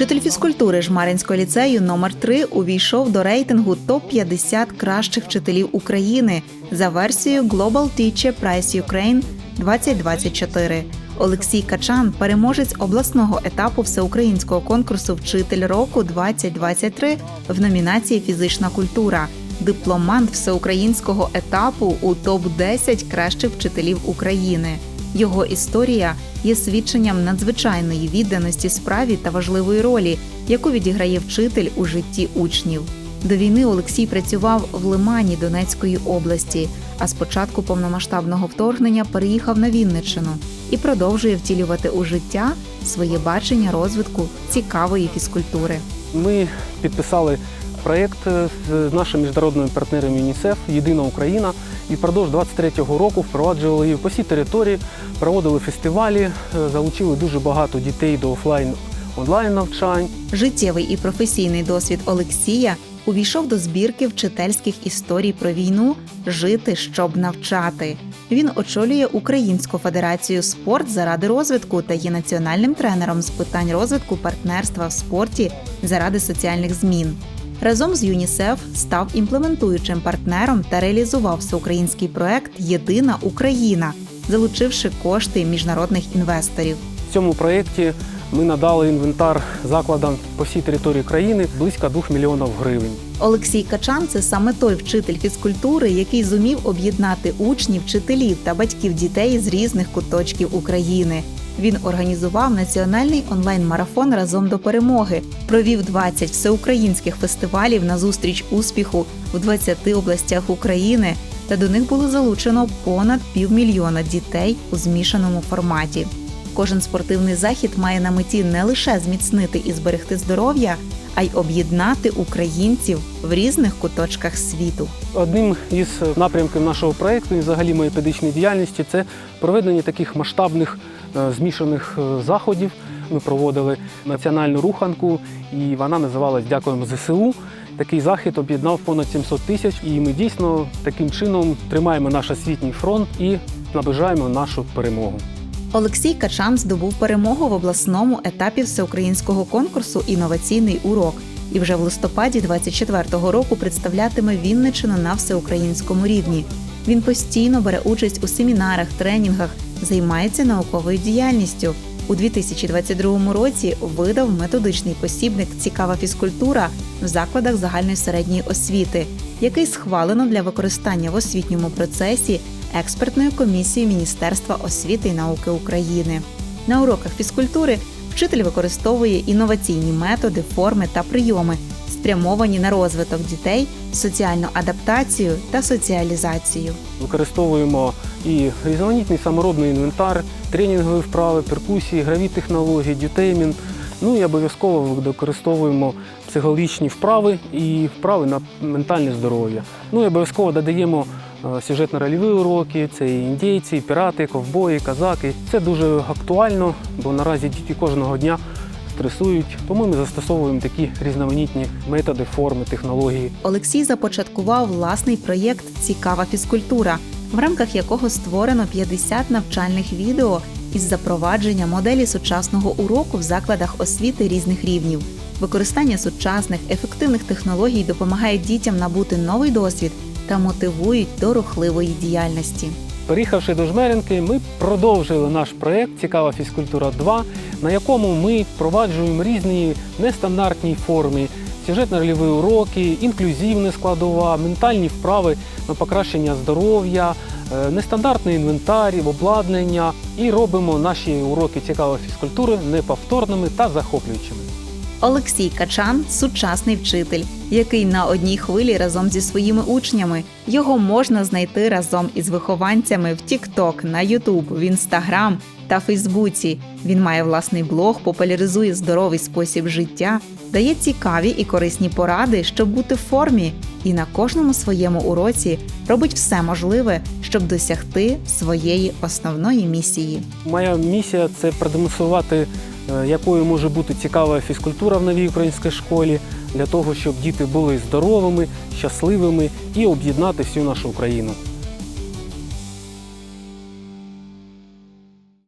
Вчитель фізкультури Жмаринського ліцею номер 3 увійшов до рейтингу топ-50 кращих вчителів України за версією Global Teacher Prize Ukraine 2024. Олексій Качан, переможець обласного етапу всеукраїнського конкурсу Вчитель року 2023 в номінації Фізична культура, дипломант всеукраїнського етапу у топ 10 кращих вчителів України. Його історія є свідченням надзвичайної відданості справі та важливої ролі, яку відіграє вчитель у житті учнів. До війни Олексій працював в Лимані Донецької області, а з початку повномасштабного вторгнення переїхав на Вінниччину і продовжує втілювати у життя своє бачення розвитку цікавої фізкультури. Ми підписали проєкт е, з нашими міжнародними партнерами ЮНІСЕФ Єдина Україна і впродовж 23-го року впроваджували її по всій території, проводили фестивалі, е, залучили дуже багато дітей до офлайн онлайн навчань. Життєвий і професійний досвід Олексія увійшов до збірки вчительських історій про війну Жити, щоб навчати. Він очолює Українську федерацію спорт заради розвитку та є національним тренером з питань розвитку партнерства в спорті заради соціальних змін. Разом з ЮНІСЕФ став імплементуючим партнером та реалізував всеукраїнський проект Єдина Україна, залучивши кошти міжнародних інвесторів. В цьому проєкті ми надали інвентар закладам по всій території країни близько 2 мільйонів гривень. Олексій Качан це саме той вчитель фізкультури, який зумів об'єднати учнів, вчителів та батьків дітей з різних куточків України. Він організував національний онлайн-марафон разом до перемоги, провів 20 всеукраїнських фестивалів на зустріч успіху в 20 областях України, та до них було залучено понад півмільйона дітей у змішаному форматі. Кожен спортивний захід має на меті не лише зміцнити і зберегти здоров'я, а й об'єднати українців в різних куточках світу. Одним із напрямків нашого проєкту і взагалі моєї педагогічної діяльності це проведення таких масштабних е, змішаних е, заходів. Ми проводили національну руханку, і вона називалась Дякуємо ЗСУ. Такий захід об'єднав понад 700 тисяч, і ми дійсно таким чином тримаємо наш освітній фронт і наближаємо нашу перемогу. Олексій Качан здобув перемогу в обласному етапі всеукраїнського конкурсу Інноваційний урок і вже в листопаді 24-го року представлятиме Вінничину на всеукраїнському рівні. Він постійно бере участь у семінарах, тренінгах, займається науковою діяльністю. У 2022 році видав методичний посібник Цікава фізкультура в закладах загальної середньої освіти, який схвалено для використання в освітньому процесі експертною комісією Міністерства освіти і науки України. На уроках фізкультури вчитель використовує інноваційні методи, форми та прийоми, спрямовані на розвиток дітей, соціальну адаптацію та соціалізацію. Використовуємо і різноманітний саморобний інвентар, тренінгові вправи, перкусії, граві технології, дютеймінг. Ну і обов'язково використовуємо психологічні вправи і вправи на ментальне здоров'я. Ну і обов'язково додаємо сюжетно-рольові уроки, це і індійці, і пірати, ковбої, казаки. Це дуже актуально, бо наразі діти кожного дня стресують. Тому ми застосовуємо такі різноманітні методи, форми, технології. Олексій започаткував власний проєкт Цікава фізкультура, в рамках якого створено 50 навчальних відео із запровадження моделі сучасного уроку в закладах освіти різних рівнів. Використання сучасних ефективних технологій допомагає дітям набути новий досвід та мотивують до рухливої діяльності. Переїхавши до Жмеринки, ми продовжили наш проєкт Цікава фізкультура 2, на якому ми впроваджуємо різні нестандартні форми, сюжетно-рольові уроки, інклюзивна складова, ментальні вправи на покращення здоров'я, е, нестандартний інвентар, обладнання і робимо наші уроки цікавої фізкультури неповторними та захоплюючими. Олексій Качан сучасний вчитель, який на одній хвилі разом зі своїми учнями. Його можна знайти разом із вихованцями в TikTok, на YouTube, в Instagram та Фейсбуці. Він має власний блог, популяризує здоровий спосіб життя, дає цікаві і корисні поради, щоб бути в формі, і на кожному своєму уроці робить все можливе, щоб досягти своєї основної місії. Моя місія це продемонструвати, якою може бути цікава фізкультура в новій українській школі, для того, щоб діти були здоровими, щасливими і об'єднати всю нашу Україну.